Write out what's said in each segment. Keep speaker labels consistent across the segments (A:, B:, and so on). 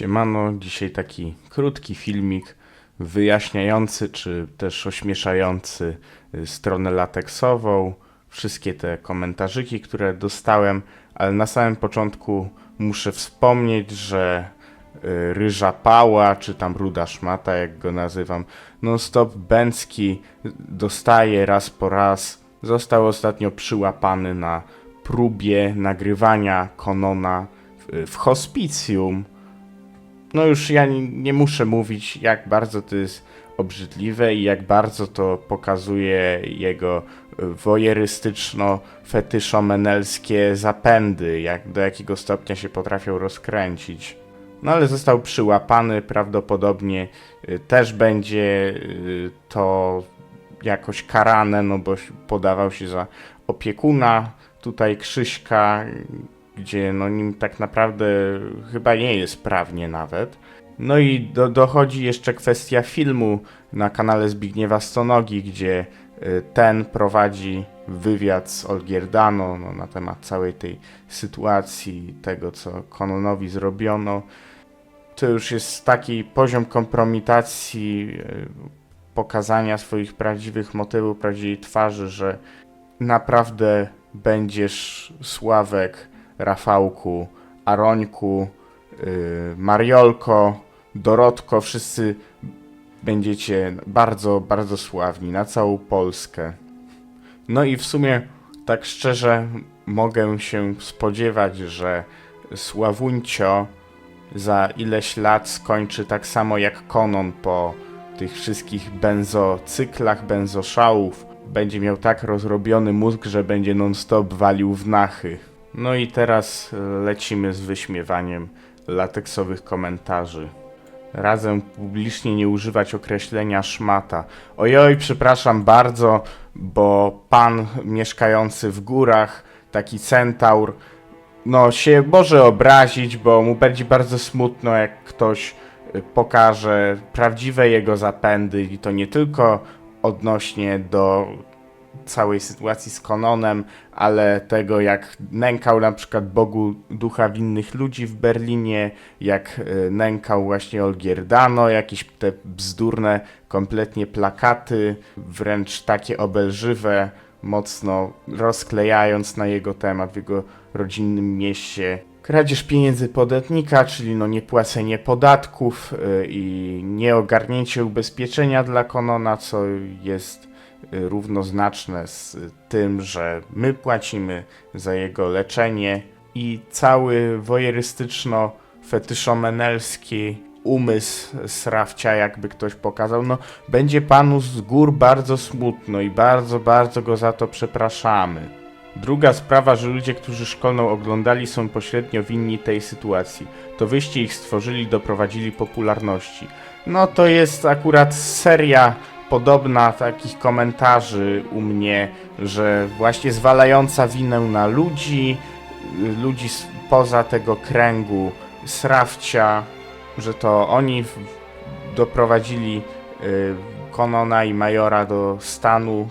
A: Siemano, dzisiaj taki krótki filmik wyjaśniający czy też ośmieszający y, stronę lateksową, wszystkie te komentarzyki, które dostałem, ale na samym początku muszę wspomnieć, że y, Ryża Pała, czy tam Ruda Szmata, jak go nazywam, non-stop Bęcki dostaje raz po raz. Został ostatnio przyłapany na próbie nagrywania Konona w, w hospicjum. No już ja nie, muszę mówić, jak bardzo to jest obrzydliwe i jak bardzo to pokazuje jego wojerystyczno-fetyszomenelskie zapędy, jak do jakiego stopnia się potrafią rozkręcić. No ale został przyłapany, prawdopodobnie y, też będzie y, to jakoś karane, no bo podawał się za opiekuna tutaj Krzyśka, gdzie no nim tak naprawdę chyba nie jest prawnie nawet. No i do, dochodzi jeszcze kwestia filmu na kanale Zbigniewa Stonogi, gdzie y, ten prowadzi wywiad z Olgierdano no, na temat całej tej sytuacji, tego co Kononowi zrobiono. To już jest taki poziom kompromitacji, y, pokazania swoich prawdziwych motywów, prawdziwej twarzy, że naprawdę będziesz Sławek, Rafałku, Arońku, yy, Mariolko, Dorotko, wszyscy będziecie bardzo, bardzo sławni na całą Polskę. No i w sumie, tak szczerze, mogę się spodziewać, że Sławuncio za ileś lat skończy tak samo jak Konon po tych wszystkich benzocyklach, benzoszałów. Będzie miał tak rozrobiony mózg, że będzie non-stop walił w nachy. No i teraz e, lecimy z wyśmiewaniem lateksowych komentarzy. Razem publicznie nie używać określenia szmata. Ojoj, przepraszam bardzo, bo pan mieszkający w górach, taki centaur, no się może obrazić, bo mu będzie bardzo smutno, jak ktoś y, pokaże prawdziwe jego zapędy i to nie tylko odnośnie do całej sytuacji z Kononem, ale tego jak nękał na przykład Bogu ducha winnych ludzi w Berlinie, jak y, nękał właśnie Olgierdano, jakieś te bzdurne kompletnie plakaty, wręcz takie obelżywe, mocno rozklejając na jego temat w jego rodzinnym mieście. Kradzież pieniędzy podatnika, czyli no niepłacenie podatków y, i nieogarnięcie ubezpieczenia dla Konona, co jest równoznaczne z tym, że my płacimy za jego leczenie i cały wojerystyczno-fetyszomenelski umysł Srawcia, jakby ktoś pokazał, no będzie panu z gór bardzo smutno i bardzo, bardzo go za to przepraszamy. Druga sprawa, że ludzie, którzy szkolną oglądali, są pośrednio winni tej sytuacji. To wyście ich stworzyli, doprowadzili popularności. No to jest akurat seria podobna takich komentarzy u mnie, że właśnie zwalająca winę na ludzi, ludzi poza tego kręgu Srawcia, że to oni doprowadzili y, Konona i Majora do stanu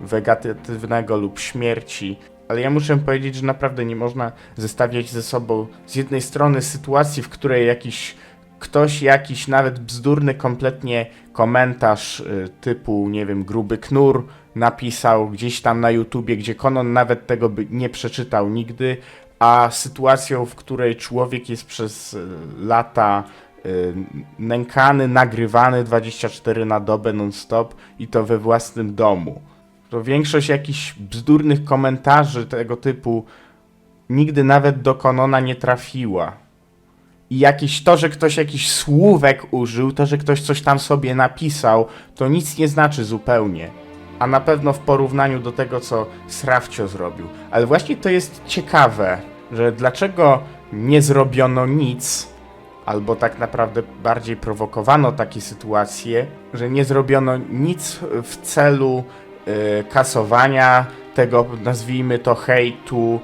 A: wegetatywnego lub śmierci. Ale ja muszę powiedzieć, że naprawdę nie można zestawiać ze sobą z jednej strony sytuacji, w której jakiś ktoś, jakiś nawet bzdurny kompletnie komentarz y, typu, nie wiem, gruby knur napisał gdzieś tam na YouTubie, gdzie Konon nawet tego by nie przeczytał nigdy, a sytuacją, w której człowiek jest przez y, lata y, nękany, nagrywany 24 na dobę non-stop i to we własnym domu. To większość jakichś bzdurnych komentarzy tego typu nigdy nawet do Konona nie trafiła. I jakieś to, że ktoś jakiś słówek użył, to, że ktoś coś tam sobie napisał, to nic nie znaczy zupełnie. A na pewno w porównaniu do tego, co Srawcio zrobił. Ale właśnie to jest ciekawe, że dlaczego nie zrobiono nic, albo tak naprawdę bardziej prowokowano takie sytuacje, że nie zrobiono nic w celu y, kasowania tego, nazwijmy to hejtu,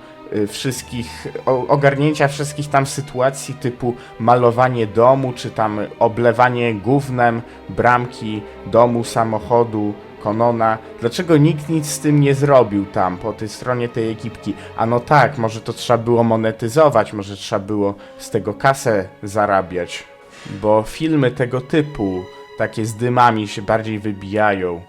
A: wszystkich, o, ogarnięcia wszystkich tam sytuacji typu malowanie domu, czy tam oblewanie gównem bramki domu, samochodu Konona. Dlaczego nikt nic z tym nie zrobił tam, po tej stronie tej ekipki? A no tak, może to trzeba było monetyzować, może trzeba było z tego kasę zarabiać. Bo filmy tego typu, takie z dymami się bardziej wybijają.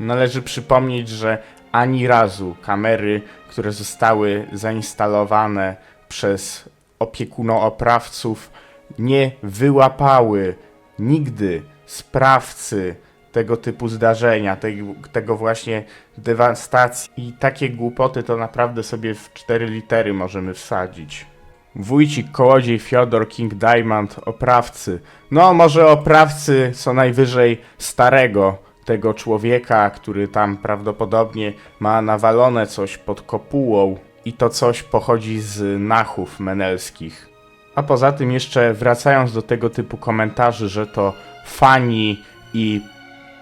A: Należy przypomnieć, że ani razu kamery, które zostały zainstalowane przez opiekuno-oprawców, nie wyłapały nigdy sprawcy tego typu zdarzenia, tej, tego właśnie dewastacji. I takie głupoty to naprawdę sobie w cztery litery możemy wsadzić. Wójcik, kołodziej, Fiodor, King Diamond, oprawcy. No, może oprawcy co najwyżej starego tego człowieka, który tam prawdopodobnie ma nawalone coś pod kopułą i to coś pochodzi z nachów menelskich. A poza tym jeszcze wracając do tego typu komentarzy, że to fani i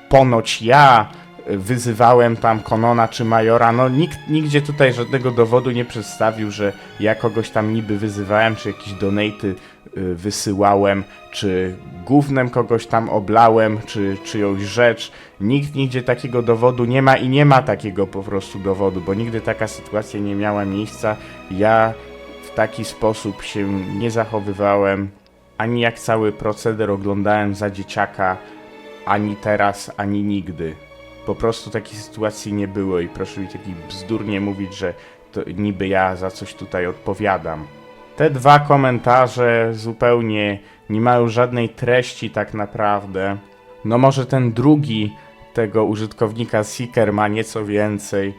A: ponoć ja wyzywałem tam Konona czy Majora, no nikt nigdzie tutaj żadnego dowodu nie przedstawił, że ja kogoś tam niby wyzywałem, czy jakieś donaty y, wysyłałem, czy gównem kogoś tam oblałem, czy czyjąś rzecz. Nikt nigdzie takiego dowodu nie ma i nie ma takiego po prostu dowodu, bo nigdy taka sytuacja nie miała miejsca. Ja w taki sposób się nie zachowywałem, ani jak cały proceder oglądałem za dzieciaka, ani teraz, ani nigdy. Po prostu takiej sytuacji nie było i proszę mi taki bzdur nie mówić, że to niby ja za coś tutaj odpowiadam. Te dwa komentarze zupełnie nie mają żadnej treści tak naprawdę. No może ten drugi tego użytkownika Seeker ma nieco więcej.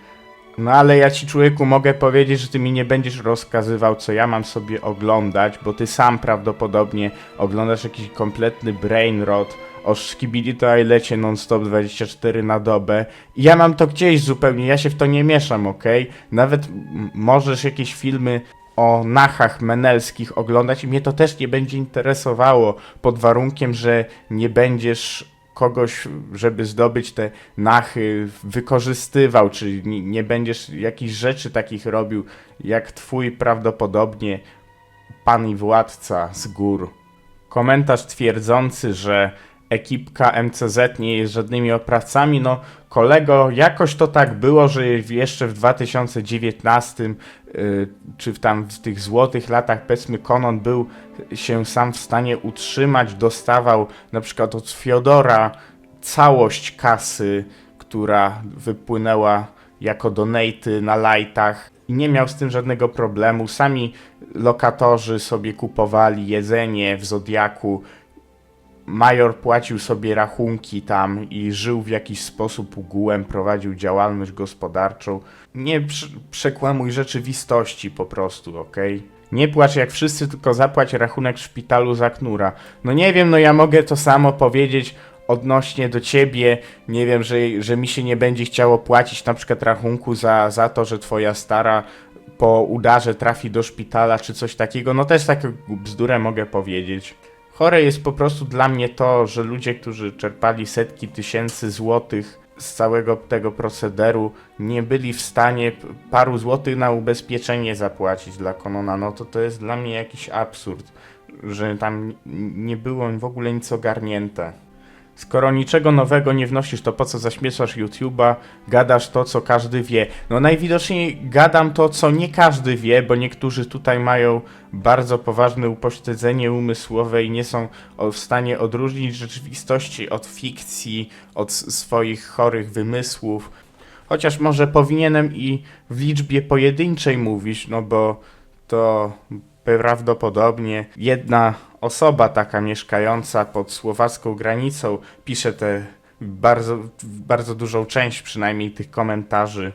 A: No ale ja ci człowieku mogę powiedzieć, że ty mi nie będziesz rozkazywał, co ja mam sobie oglądać, bo ty sam prawdopodobnie oglądasz jakiś kompletny brain rot o szkibidi to lecie non-stop 24 na dobę. Ja mam to gdzieś zupełnie, ja się w to nie mieszam, okej? Nawet możesz jakieś filmy o nachach menelskich oglądać i mnie to też nie będzie interesowało, pod warunkiem, że nie będziesz kogoś, żeby zdobyć te nachy, wykorzystywał, czy nie będziesz jakichś rzeczy takich robił, jak twój prawdopodobnie pan i władca z gór. Komentarz twierdzący, że ekipka MCZ nie jest żadnymi oprawcami, no kolego, jakoś to tak było, że jeszcze w 2019 y, czy w tam w tych złotych latach powiedzmy Konon był się sam w stanie utrzymać, dostawał na przykład od Fiodora całość kasy, która wypłynęła jako donaty na lightach i nie miał z tym żadnego problemu. Sami lokatorzy sobie kupowali jedzenie w Zodiaku. Major płacił sobie rachunki tam i żył w jakiś sposób ugułem, prowadził działalność gospodarczą. Nie prze- przekłamuj rzeczywistości po prostu, okej? Nie płacz jak wszyscy, tylko zapłać rachunek w szpitalu za knura. No nie wiem, no ja mogę to samo powiedzieć odnośnie do ciebie. Nie wiem, że, że mi się nie będzie chciało płacić na przykład rachunku za, za to, że twoja stara po udarze trafi do szpitala czy coś takiego. No też taką bzdurę mogę powiedzieć. Chore jest po prostu dla mnie to, że ludzie, którzy czerpali setki tysięcy złotych z całego tego procederu, nie byli w stanie paru złotych na ubezpieczenie zapłacić dla Konona. No to to jest dla mnie jakiś absurd, że tam nie było w ogóle nic ogarnięte. Skoro niczego nowego nie wnosisz, to po co zaśmieszasz YouTube'a, gadasz to, co każdy wie? No najwidoczniej gadam to, co nie każdy wie, bo niektórzy tutaj mają bardzo poważne upośledzenie umysłowe i nie są w stanie odróżnić rzeczywistości od fikcji, od swoich chorych wymysłów. Chociaż może powinienem i w liczbie pojedynczej mówić, no bo to prawdopodobnie jedna osoba taka mieszkająca pod słowacką granicą pisze te bardzo, bardzo dużą część przynajmniej tych komentarzy.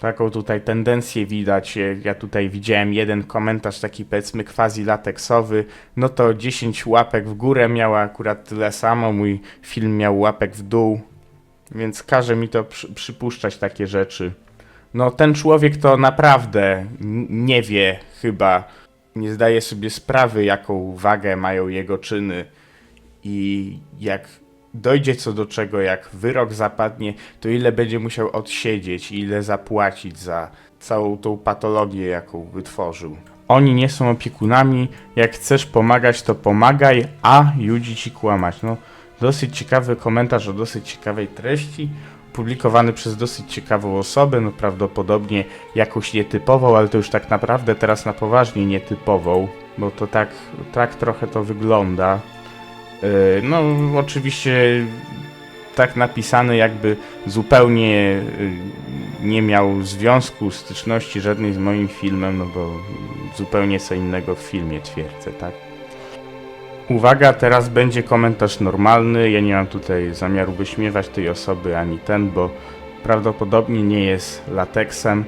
A: Taką tutaj tendencję widać. Ja tutaj widziałem jeden komentarz taki powiedzmy quasi lateksowy. No to 10 łapek w górę miała akurat tyle samo. Mój film miał łapek w dół. Więc każe mi to przy, przypuszczać takie rzeczy. No ten człowiek to naprawdę nie wie chyba, nie zdaje sobie sprawy, jaką wagę mają jego czyny i jak dojdzie co do czego, jak wyrok zapadnie, to ile będzie musiał odsiedzieć ile zapłacić za całą tą patologię, jaką wytworzył. Oni nie są opiekunami, jak chcesz pomagać, to pomagaj, a ludzi ci kłamać. No, dosyć ciekawy komentarz o dosyć ciekawej treści. Publikowany przez dosyć ciekawą osobę, no prawdopodobnie jakąś nietypową, ale to już tak naprawdę teraz na poważnie nietypową, bo to tak, tak trochę to wygląda. Yy, No, oczywiście tak napisany, jakby zupełnie yy, nie miał związku, styczności żadnej z moim filmem, no bo zupełnie co innego w filmie twierdzę, tak? Uwaga, teraz będzie komentarz normalny. Ja nie mam tutaj zamiaru wyśmiewać tej osoby ani ten, bo prawdopodobnie nie jest lateksem.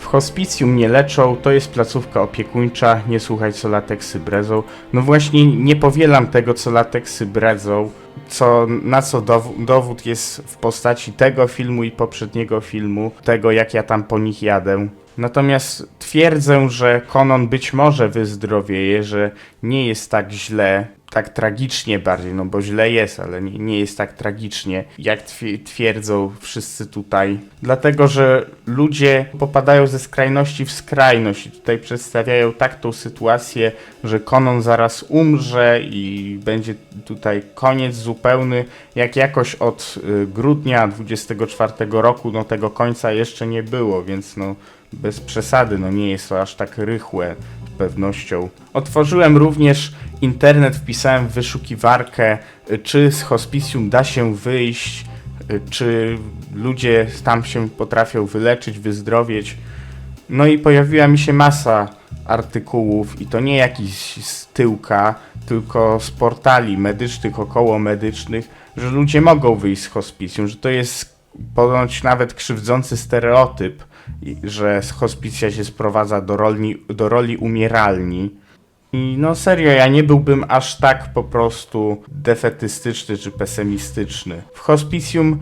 A: W hospicjum nie leczą, to jest placówka opiekuńcza, nie słuchaj co lateksy bredzą. No właśnie nie powielam tego co lateksy bredzą, co, na co dow- dowód jest w postaci tego filmu i poprzedniego filmu, tego jak ja tam po nich jadę. Natomiast twierdzę, że Konon być może wyzdrowieje, że nie jest tak źle, tak tragicznie bardziej, no bo źle jest, ale nie, nie jest tak tragicznie, jak twi- twierdzą wszyscy tutaj. Dlatego, że ludzie popadają ze skrajności w skrajność i tutaj przedstawiają tak tą sytuację, że Konon zaraz umrze i będzie tutaj koniec zupełny, jak jakoś od y, grudnia 24 roku, no tego końca jeszcze nie było, więc no bez przesady, no nie jest to aż tak rychłe pewnością. Otworzyłem również internet, wpisałem w wyszukiwarkę, y, czy z hospicjum da się wyjść, y, czy ludzie tam się potrafią wyleczyć, wyzdrowieć. No i pojawiła mi się masa artykułów i to nie jakiś z tyłka, tylko z portali medycznych, około medycznych, że ludzie mogą wyjść z hospicjum, że to jest ponoć nawet krzywdzący stereotyp, że hospicja się sprowadza do roli, do roli umieralni. I no serio, ja nie byłbym aż tak po prostu defetystyczny czy pesymistyczny. W hospicjum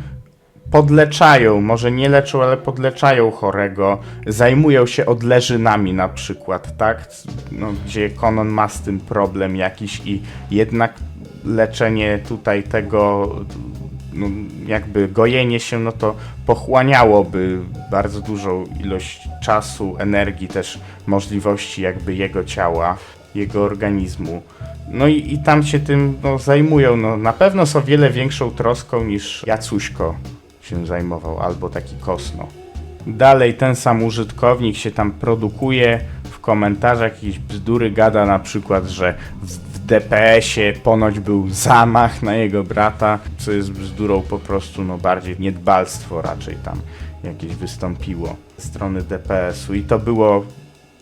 A: podleczają, może nie leczą, ale podleczają chorego, zajmują się odleżynami na przykład, tak? No, gdzie Konon ma z tym problem jakiś i jednak leczenie tutaj tego, no, jakby gojenie się, no to pochłaniałoby bardzo dużą ilość czasu, energii, też możliwości jakby jego ciała, jego organizmu. No i, i tam się tym no, zajmują. No, na pewno z o wiele większą troską niż Jacuśko się zajmował, albo taki Kosno. Dalej ten sam użytkownik się tam produkuje w komentarzach jakieś bzdury gada na przykład, że DPS-ie ponoć był zamach na jego brata, co jest bzdurą po prostu, no bardziej niedbalstwo raczej tam jakieś wystąpiło ze strony DPS-u i to było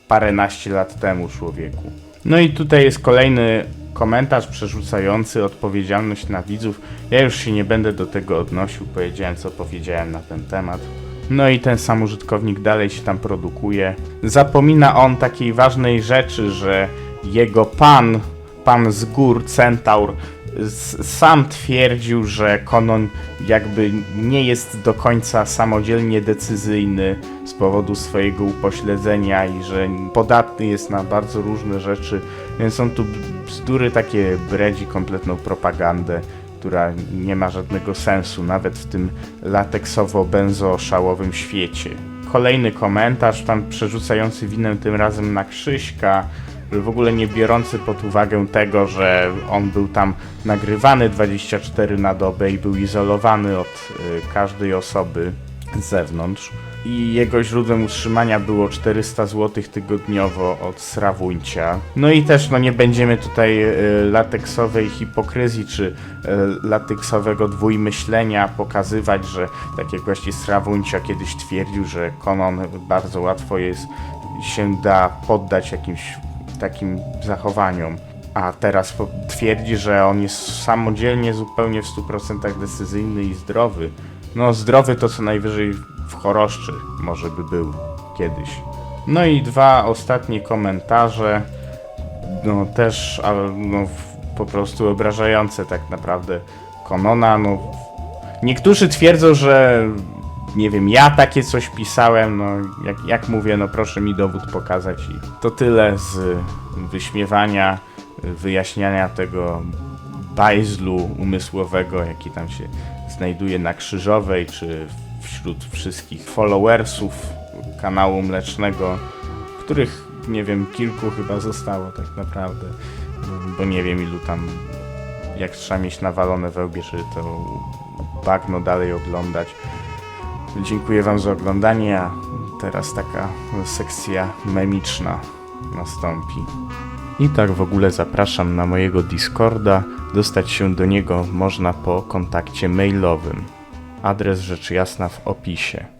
A: paręnaście lat temu człowieku. No i tutaj jest kolejny komentarz przerzucający odpowiedzialność na widzów. Ja już się nie będę do tego odnosił, powiedziałem co powiedziałem na ten temat. No i ten sam użytkownik dalej się tam produkuje. Zapomina on takiej ważnej rzeczy, że jego pan, pan z gór, Centaur, sam twierdził, że Konon jakby nie jest do końca samodzielnie decyzyjny z powodu swojego upośledzenia i że podatny jest na bardzo różne rzeczy, więc są tu bzdury takie bredzi, kompletną propagandę, która nie ma żadnego sensu, nawet w tym lateksowo-benzo-szałowym świecie. Kolejny komentarz, tam przerzucający winę tym razem na Krzyśka, w ogóle nie biorący pod uwagę tego, że on był tam nagrywany 24 na dobę i był izolowany od y, każdej osoby z zewnątrz. I jego źródłem utrzymania było 400 zł tygodniowo od Srawuncia. No i też no nie będziemy tutaj y, lateksowej hipokryzji czy y, lateksowego dwójmyślenia pokazywać, że tak jak właśnie Srawuncia kiedyś twierdził, że Konon bardzo łatwo jest się da poddać jakimś takim zachowaniom. A teraz twierdzi, że on jest samodzielnie zupełnie w 100% decyzyjny i zdrowy. No zdrowy to co najwyżej w choroszczy może by był kiedyś. No i dwa ostatnie komentarze. No też, ale no po prostu obrażające tak naprawdę Konona. No Niektórzy twierdzą, że nie wiem, ja takie coś pisałem, no jak, jak mówię, no proszę mi dowód pokazać i to tyle z wyśmiewania, wyjaśniania tego bajzlu umysłowego, jaki tam się znajduje na Krzyżowej, czy wśród wszystkich followersów kanału Mlecznego, których, nie wiem, kilku chyba zostało tak naprawdę, bo nie wiem ilu tam jak trzeba mieć nawalone we łbie, żeby to bagno dalej oglądać. Dziękuję Wam za oglądanie, a teraz taka sekcja memiczna nastąpi. I tak w ogóle zapraszam na mojego Discorda. Dostać się do niego można po kontakcie mailowym. Adres rzecz jasna w opisie.